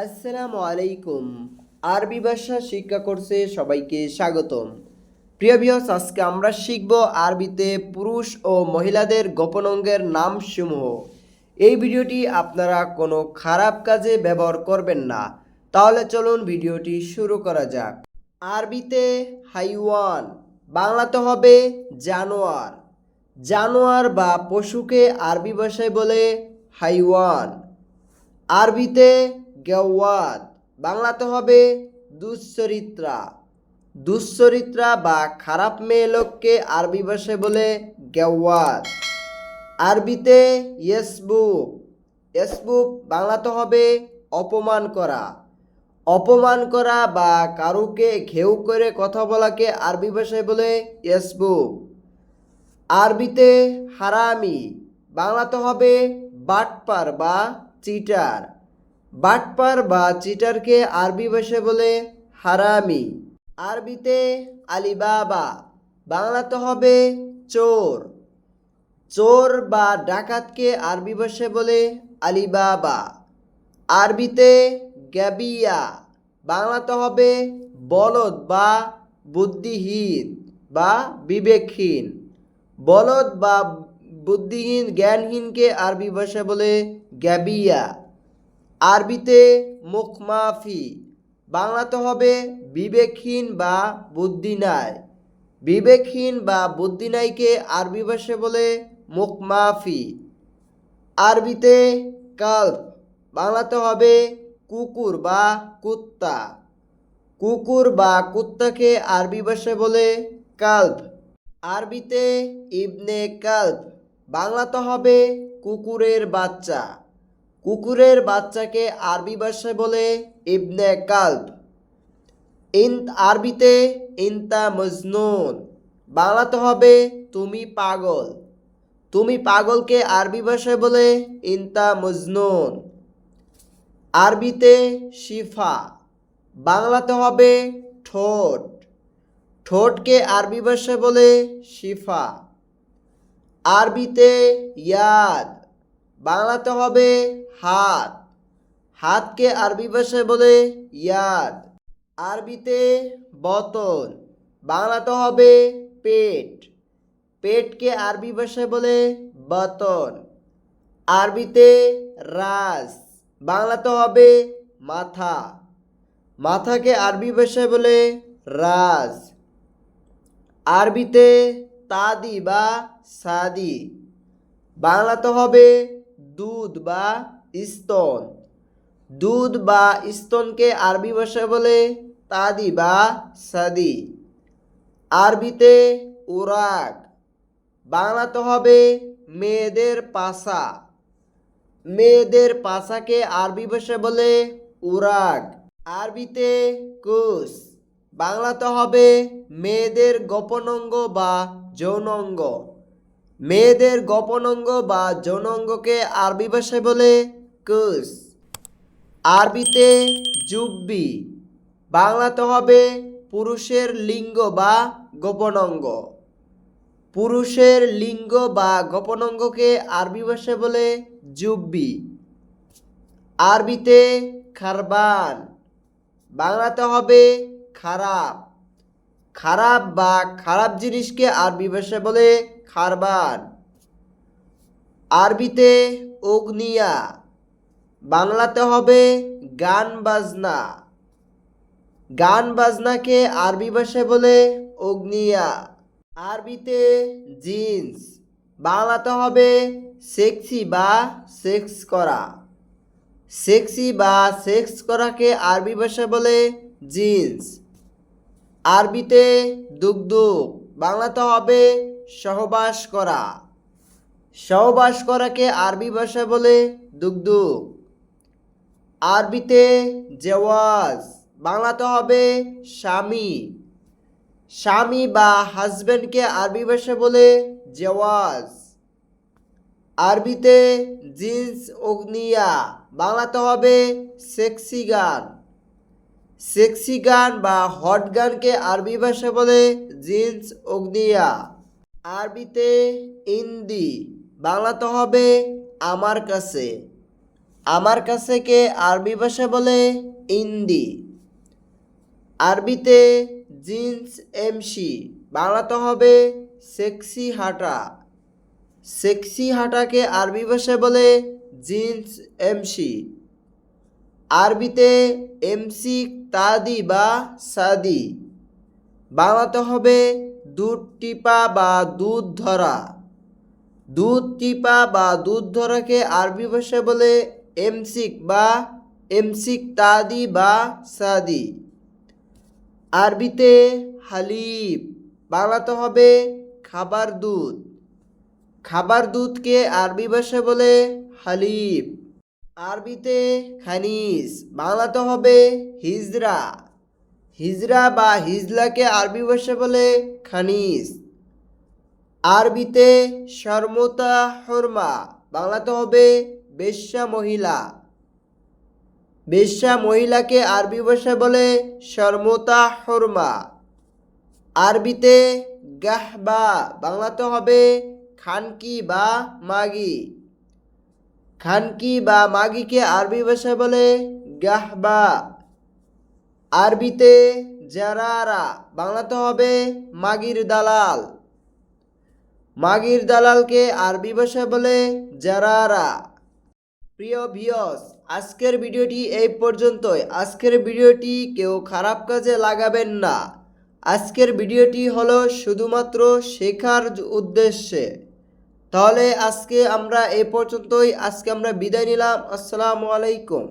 আসসালামু আলাইকুম। আরবি ভাষা শিক্ষা কোর্সে সবাইকে স্বাগতম। প্রিয় ভিউয়ার্স আজকে আমরা শিখব আরবিতে পুরুষ ও মহিলাদের গোপন অঙ্গের নামসমূহ। এই ভিডিওটি আপনারা কোনো খারাপ কাজে ব্যবহার করবেন না। তাহলে চলুন ভিডিওটি শুরু করা যাক। আরবিতে হাইওয়ান, বাংলাতে হবে জানোয়ার। জানোয়ার বা পশুকে আরবি ভাষায় বলে হাইওয়ান। আরবিতে গেওয়াত বাংলাতে হবে দুশ্চরিত্রা দুশ্চরিত্রা বা খারাপ মেয়ে লোককে আরবি ভাষায় বলে গেওয়াদ। আরবিতে ইয়েসবুক। ইয়েসবুক বাংলাতে হবে অপমান করা। অপমান করা বা কারুকে ঘেউ করে কথা বলাকে আরবি ভাষায় বলে ইয়েসবুক। আরবিতে হারামি। বাংলাতে হবে বাটপার বা চিটার। বাটপার বা চিটারকে আরবি ভাষায় বলে হারামি। আরবিতে আলিবাবা, বাংলাতে হবে চোর। চোর বা ডাকাতকে আরবি ভাষায় বলে আলিবাবা। আরবিতে গ্যাবিয়া, বাংলাতে হবে বলদ বা বুদ্ধিহীন বা বিবেকহীন। বলদ বা বুদ্ধিহীন, জ্ঞানহীনকে আরবি ভাষা বলে গ্যাবিয়া। আরবিতে মুখমাফি। বাংলাতে হবে বিবেকহীন বা বুদ্ধি নাই বিবেকহীন বা বুদ্ধি নাইকে আরবি ভাষা বলে মুখমাফি। আরবিতে কাল্প। বাংলাতে হবে কুকুর বা কুত্তা। কুকুর বা কুত্তাকে আরবি ভাষায় বলে কাল্প। আরবিতে ইবনে কাল্প। বাংলাতে হবে কুকুরের বাচ্চা। কুকুরের বাচ্চাকে আরবি ভাষায় বলে ইবনে কাল্প ইন আরবিতে ইনতা মজনুন। বাংলাতে হবে তুমি পাগল। তুমি পাগলকে আরবি ভাষায় বলে ইনতা মজনুন। আরবিতে শিফা। বাংলাতে হবে ঠোঁট। ঠোঁটকে আরবি ভাষায় বলে শিফা। আরবিতে ইয়াদ। বাংলাতে হবে হাত। হাতকে আরবি ভাষায় বলে ইয়াদ। আরবিতে বতন বাংলাতে হবে পেট। পেটকে আরবি ভাষায় বলে বতন। আরবিতে রাজ বাংলাতে হবে মাথা। মাথাকে আরবি ভাষায় বলে রাজ। আরবিতে তাদি বা সাদি। বাংলাতে হবে দুধ বা স্তন। দুধ বা স্তনকে আরবি ভাষায় বলে তাদি বা সাদি। আরবিতে উরাক, বাংলাতে হবে মেয়েদের পাশা। মেয়েদের পাশাকে আরবি ভাষায় বলে উরাগ আরবিতে কুশ বাংলাতে হবে মেয়েদের গোপনাঙ্গ বা যৌনাঙ্গ মেয়েদের গোপনাঙ্গ বা যৌনাঙ্গকে আরবি ভাষায় বলে কুশ আরবিতে জুব্বি বাংলাতে হবে পুরুষের লিঙ্গ বা গোপনাঙ্গ। পুরুষের লিঙ্গ বা গোপনাঙ্গকে আরবি ভাষায় বলে জুব্বি আরবিতে খারবান। বাংলাতে হবে খারাপ। খারাপ বা খারাপ জিনিসকে আরবি ভাষায় বলে খারবান। আরবিতে অগ্নিয়া। বাংলাতে হবে গান বাজনা। গান বাজনাকে আরবি ভাষায় বলে অগ্নিয়া। আরবিতে জিন্স। বাংলাতে হবে সেক্সি বা সেক্স করা। সেক্সি বা সেক্স করাকে আরবি ভাষায় বলে জিন্স। আরবিতে দুগদুগ। বাংলাতে হবে সহবাস করা। সহবাস করাকে আরবি ভাষায় বলে দুগদুগ। আরবিতে জেওয়াজ, বাংলাতে হবে স্বামী। স্বামী বা হাজব্যান্ডকে আরবি ভাষা বলে জেওয়াজ। আরবিতে জিন্স, অগ্নিয়া, বাংলাতে হবে সেক্সি গান। সেক্সি গান বা হট গানকে আরবি ভাষা বলে জিন্স, অগ্নিয়া। আরবিতে ইন্দি, বাংলাতে হবে আমার কাছে। আমার কাছে কে আরবি ভাষা বলে? ইন্দি। আরবিতে জিন্স এমসি, বাংলাতে হবে সেক্সি হাঁটা। সেক্সি হাঁটাকে আরবি ভাষায় বলে জিন্স এমসি। আরবিতে এমসি তাদি বা সাদি, বাংলাতে হবে দুধ টিপা বা দুধ ধরা। দুধ টিপা বা দুধ ধরাকে আরবি ভাষায় বলে এমসিক বা এমসিক তাদি বা সাদি। আরবিতে হালিব বাংলাতে হবে খাবার দুধ। খাবার দুধকে আরবি ভাষায় বলে হালিব আরবিতে খানিস বাংলাতে হবে হিজরা। হিজরা বা হিজলাকে আরবি ভাষায় বলে খানিস আরবিতে শর্মতা, হরমা, বাংলাতে হবে বেশ্যা মহিলা। বেশ্যা মহিলাকে আরবি ভাষায় বলে শর্মতা হরমা আরবিতে গাহ বা বাংলাতে হবে খানকি বা মাগি খানকি বা মাগিকে আরবি ভাষায় বলে গাহবা আরবিতে জারারা বাংলাতে হবে মাগির দালাল মাগির দালালকে আরবি ভাষায় বলে জারারা প্রিয় ভিয়স আজকের ভিডিওটি এই পর্যন্তই। আজকের ভিডিওটি কেউ খারাপ কাজে লাগাবেন না। আজকের ভিডিওটি হলো শুধুমাত্র শেখার উদ্দেশ্যে। তাহলে আজকে আমরা এই পর্যন্তই। আজকে আমরা বিদায় নিলাম। আসসালামু আলাইকুম।